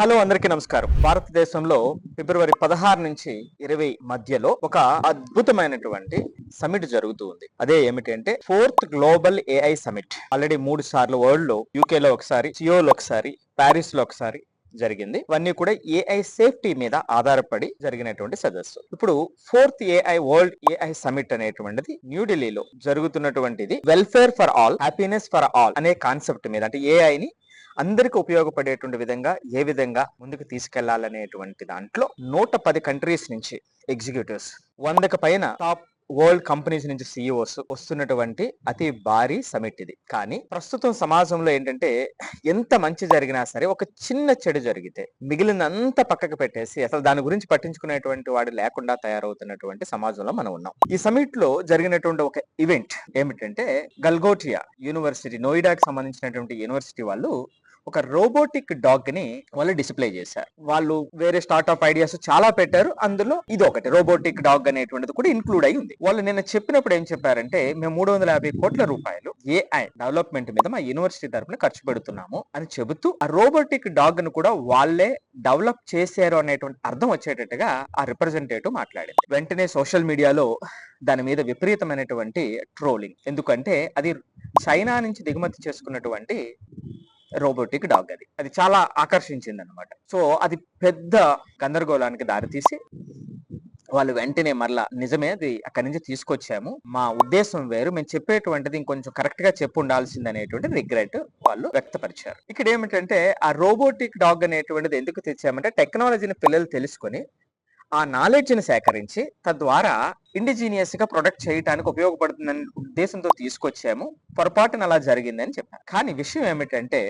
Hello అందరికీ నమస్కారం. భారతదేశంలో ఫిబ్రవరి పదహారు నుంచి ఇరవై మధ్యలో ఒక అద్భుతమైనటువంటి సమిట్ జరుగుతూ ఉంది. అదే ఏమిటంటే fourth global AI summit already మూడు సార్లు వరల్డ్లో యూకే లో ఒకసారి సియోలో ఒకసారి ప్యారిస్లో ఒకసారి జరిగింది. ఇవన్నీ కూడా ఏఐ సేఫ్టీ మీద ఆధారపడి జరిగినటువంటి సదస్సు. ఇప్పుడు fourth AI world AI summit అనేటువంటిది న్యూఢిల్లీలో జరుగుతున్నటువంటిది. Welfare for all happiness for all అనే కాన్సెప్ట్ మీద అంటే ఏఐ ని అందరికి ఉపయోగపడేటువంటి విధంగా ఏ విధంగా ముందుకు తీసుకెళ్ళాలనేటువంటి దాంట్లో నూట పది కంట్రీస్ నుంచి ఎగ్జిక్యూటివ్స్ వందకు పైన టాప్ వరల్డ్ కంపెనీస్ నుంచి సిఇఓస్ వస్తున్నటువంటి అతి భారీ సమిట్ ఇది. కానీ ప్రస్తుతం సమాజంలో ఏంటంటే ఎంత మంచి జరిగినా సరే ఒక చిన్న చెడు జరిగితే మిగిలినంత పక్కకు పెట్టేసి అసలు దాని గురించి పట్టించుకునేటువంటి వాడు లేకుండా తయారవుతున్నటువంటి సమాజంలో మనం ఉన్నాం. ఈ సమిట్లో జరిగినటువంటి ఒక ఈవెంట్ ఏమిటంటే గల్గోటియా యూనివర్సిటీ నోయిడాకి సంబంధించినటువంటి యూనివర్సిటీ వాళ్ళు ఒక రోబోటిక్ డాగ్ని వాళ్ళు డిస్ప్లే చేశారు. వాళ్ళు వేరే స్టార్ట్అప్ ఐడియాస్ చాలా పెట్టారు. అందులో ఇది ఒకటి రోబోటిక్ డాగ్ అనేటువంటిది కూడా ఇన్క్లూడ్ అయి ఉంది. వాళ్ళు నిన్న చెప్పినప్పుడు ఏం చెప్పారంటే మేము మూడు వందల యాభై కోట్ల రూపాయలు ఏఐ డెవలప్మెంట్ మీద మా యూనివర్సిటీ తరపున ఖర్చు పెడుతున్నాము అని చెబుతూ ఆ రోబోటిక్ డాగ్ను కూడా వాళ్ళే డెవలప్ చేశారు అనేటువంటి అర్థం వచ్చేటట్టుగా ఆ రిప్రజెంటేటివ్ మాట్లాడింది. వెంటనే సోషల్ మీడియాలో దాని మీద విపరీతమైనటువంటి ట్రోలింగ్. ఎందుకంటే అది చైనా నుంచి దిగుమతి చేసుకున్నటువంటి రోబోటిక్ డాగ్ అది. అది చాలా ఆకర్షించింది అనమాట సో అది పెద్ద గందరగోళానికి దారితీసి వాళ్ళు వెంటనే మరలా నిజమే అది అక్కడి నుంచి తీసుకొచ్చాము. మా ఉద్దేశం వేరు. మేము చెప్పేటువంటిది ఇంకొంచెం కరెక్ట్గా చెప్పు ఉండాల్సింది అనేటువంటి రిగ్రెట్ వాళ్ళు వ్యక్తపరిచారు. ఇక్కడ ఏమిటంటే ఆ రోబోటిక్ డాగ్ అనేటువంటిది ఎందుకు తెచ్చామంటే టెక్నాలజీని పిల్లలు తెలుసుకొని ఆ నాలెడ్జ్ని సేకరించి తద్వారా ఇండిజీనియస్గా ప్రొడక్ట్ చేయడానికి ఉపయోగపడుతుందని ఉద్దేశంతో తీసుకొచ్చాము. పొరపాటున అలా జరిగిందని చెప్పాను కానీ విషయం ఏమిటంటే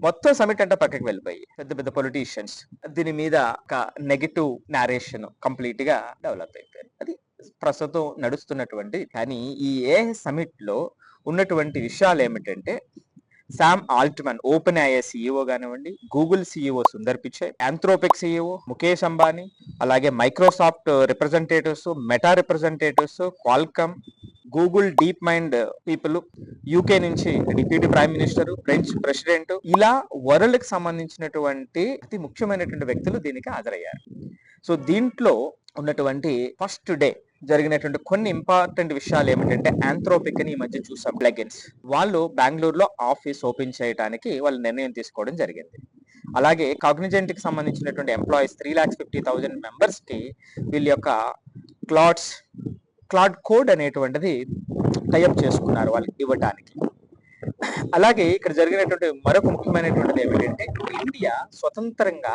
మొత్తం సమిట్ అంటే పక్కకి వెళ్ళిపోయి పెద్ద పెద్ద పొలిటీషియన్స్ దీని మీద ఒక నెగటివ్ నారేషన్ కంప్లీట్గా డెవలప్ అయిపోయింది అది ప్రస్తుతం నడుస్తున్నటువంటి కానీ ఈ ఏ సమిట్లో ఉన్నటువంటి విషయాలు ఏమిటంటే Sam Altman open AI CEO కానివ్వండి Google CEO Sundar Pichai Anthropic CEO Mukesh Ambani అలాగే Microsoft representatives Meta representatives Qualcomm Google DeepMind people UK నుంచి deputy prime minister French president ఇలా వరల్డ్కి సంబంధించినటువంటి అతి ముఖ్యమైనటువంటి వ్యక్తులు దీనికి హాజరయ్యారు. సో దీంట్లో ఉన్నటువంటి ఫస్ట్ డే జరిగినటువంటి కొన్ని ఇంపార్టెంట్ విషయాలు ఏమిటంటే ఆంథ్రోపిక్ అని ఈ మధ్య చూసాం. ప్లగిన్స్ వాళ్ళు బెంగళూరులో ఆఫీస్ ఓపెన్ చేయడానికి వాళ్ళు నిర్ణయం తీసుకోవడం జరిగింది. అలాగే కాగ్నిజెంట్కి సంబంధించినటువంటి employees three lakhs fifty thousand మెంబర్స్కి వీళ్ళ యొక్క క్లాట్స్ క్లాడ్ కోడ్ అనేటువంటిది టైప్ చేసుకున్నారు వాళ్ళకి ఇవ్వటానికి. అలాగే ఇక్కడ జరిగినటువంటి మరొక ముఖ్యమైనటువంటిది ఏమిటంటే ఇండియా స్వతంత్రంగా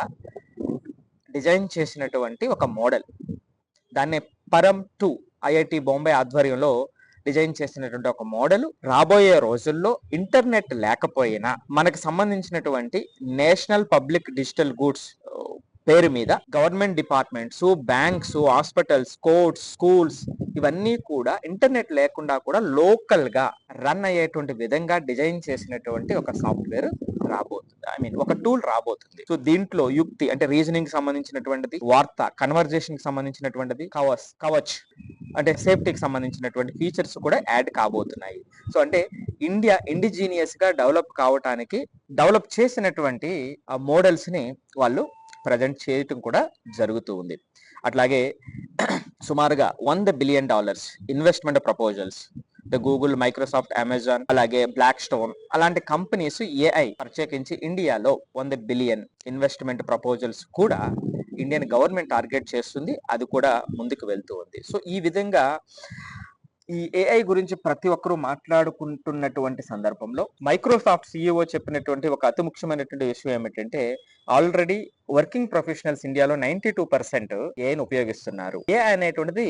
డిజైన్ చేసినటువంటి ఒక మోడల్. దాన్ని పరం టూ ఐఐటి బాంబే ఆధ్వర్యంలో డిజైన్ చేసినటువంటి ఒక మోడల్. రాబోయే రోజుల్లో ఇంటర్నెట్ లేకపోయినా మనకు సంబంధించినటువంటి నేషనల్ పబ్లిక్ డిజిటల్ గూడ్స్ పేరు మీద government departments banks hospitals courts schools ఇవన్నీ కూడా ఇంటర్నెట్ లేకుండా కూడా లోకల్గా రన్ అయ్యేటువంటి విధంగా డిజైన్ చేసినటువంటి ఒక సాఫ్ట్వేర్ రాబోతుంది. ఐ మీన్ ఒక టూల్ రాబోతుంది. సో దీంట్లో యుక్తి అంటే రీజనింగ్ సంబంధించినటువంటిది వార్త కన్వర్జేషన్కి సంబంధించినటువంటిది కవచ్ కవచ్ అంటే సేఫ్టీకి సంబంధించినటువంటి ఫీచర్స్ కూడా యాడ్ కాబోతున్నాయి. సో అంటే ఇండియా ఇండిజీనియస్గా డెవలప్ కావటానికి డెవలప్ చేసినటువంటి ఆ మోడల్స్ని వాళ్ళు ప్రజెంట్ చేయటం కూడా జరుగుతూ ఉంది. అట్లాగే సుమారుగా వంద billion dollars investment proposals Google Microsoft Amazon అలాగే బ్లాక్ స్టోన్ అలాంటి కంపెనీస్ ఏఐ ప్రత్యేకించి ఇండియాలో వంద బిలియన్ ఇన్వెస్ట్మెంట్ ప్రపోజల్స్ కూడా ఇండియన్ గవర్నమెంట్ టార్గెట్ చేస్తుంది. అది కూడా ముందుకు వెళ్తూ ఉంది. సో ఈ విధంగా ఈ ఏఐ గురించి ప్రతి ఒక్కరూ మాట్లాడుకుంటున్నటువంటి సందర్భంలో మైక్రోసాఫ్ట్ సిఇఓ చెప్పినటువంటి ఒక అతి ముఖ్యమైనటువంటి విషయం ఏమిటంటే ఆల్రెడీ వర్కింగ్ ప్రొఫెషనల్స్ ఇండియాలో నైన్టీ టూ పర్సెంట్ ఏఐని ఉపయోగిస్తున్నారు. ఏఐ అనేటువంటిది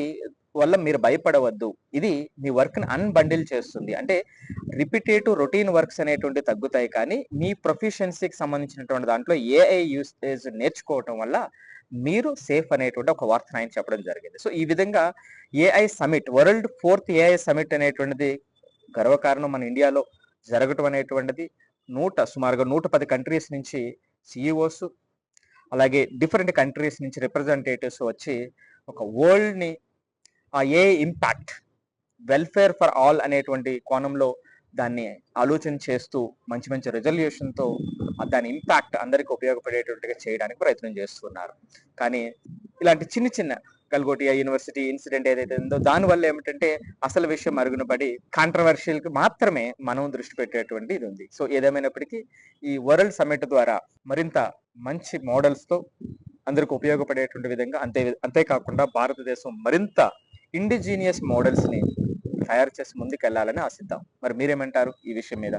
వల్ల మీరు భయపడవద్దు. ఇది మీ వర్క్ని అన్బండిల్ చేస్తుంది. అంటే రిపిటేటివ్ రొటీన్ వర్క్స్ అనేటువంటి తగ్గుతాయి కానీ మీ ప్రొఫిషియన్సీకి సంబంధించినటువంటి దాంట్లో ఏఐ యూసేజ్ నేర్చుకోవటం వల్ల మీరు సేఫ్ అనేటువంటి ఒక వార్త ఆయన చెప్పడం జరిగింది. సో ఈ విధంగా AI summit world fourth AI summit అనేటువంటిది గర్వకారణం మన ఇండియాలో జరగటం అనేటువంటిది నూట సుమారుగా నూట పది కంట్రీస్ నుంచి సిఇఓస్ అలాగే డిఫరెంట్ కంట్రీస్ నుంచి రిప్రజెంటేటివ్స్ వచ్చి ఒక వరల్డ్ని ఆ ఏ ఇంపాక్ట్ వెల్ఫేర్ ఫర్ ఆల్ అనేటువంటి కోణంలో దాన్ని ఆలోచన చేస్తూ మంచి మంచి రిజల్యూషన్తో దాని ఇంపాక్ట్ అందరికి ఉపయోగపడేటట్టుగా చేయడానికి ప్రయత్నం చేస్తున్నారు. కానీ ఇలాంటి చిన్న చిన్న గల్గోటియా యూనివర్సిటీ ఇన్సిడెంట్ ఏదైతే ఉందో దాని వల్ల ఏమిటంటే అసలు విషయం మరుగున పడి మాత్రమే మనం దృష్టి పెట్టేటువంటి ఇది ఉంది. సో ఏదేమైనప్పటికీ ఈ వరల్డ్ సమ్మిట్ ద్వారా మరింత మంచి మోడల్స్తో అందరికి ఉపయోగపడేటువంటి విధంగా అంతే అంతేకాకుండా భారతదేశం మరింత ఇండిజీనియస్ మోడల్స్ని తయారు చేసి ముందుకు వెళ్ళాలని ఆశిద్దాం. మరి మీరేమంటారు ఈ విషయం మీద?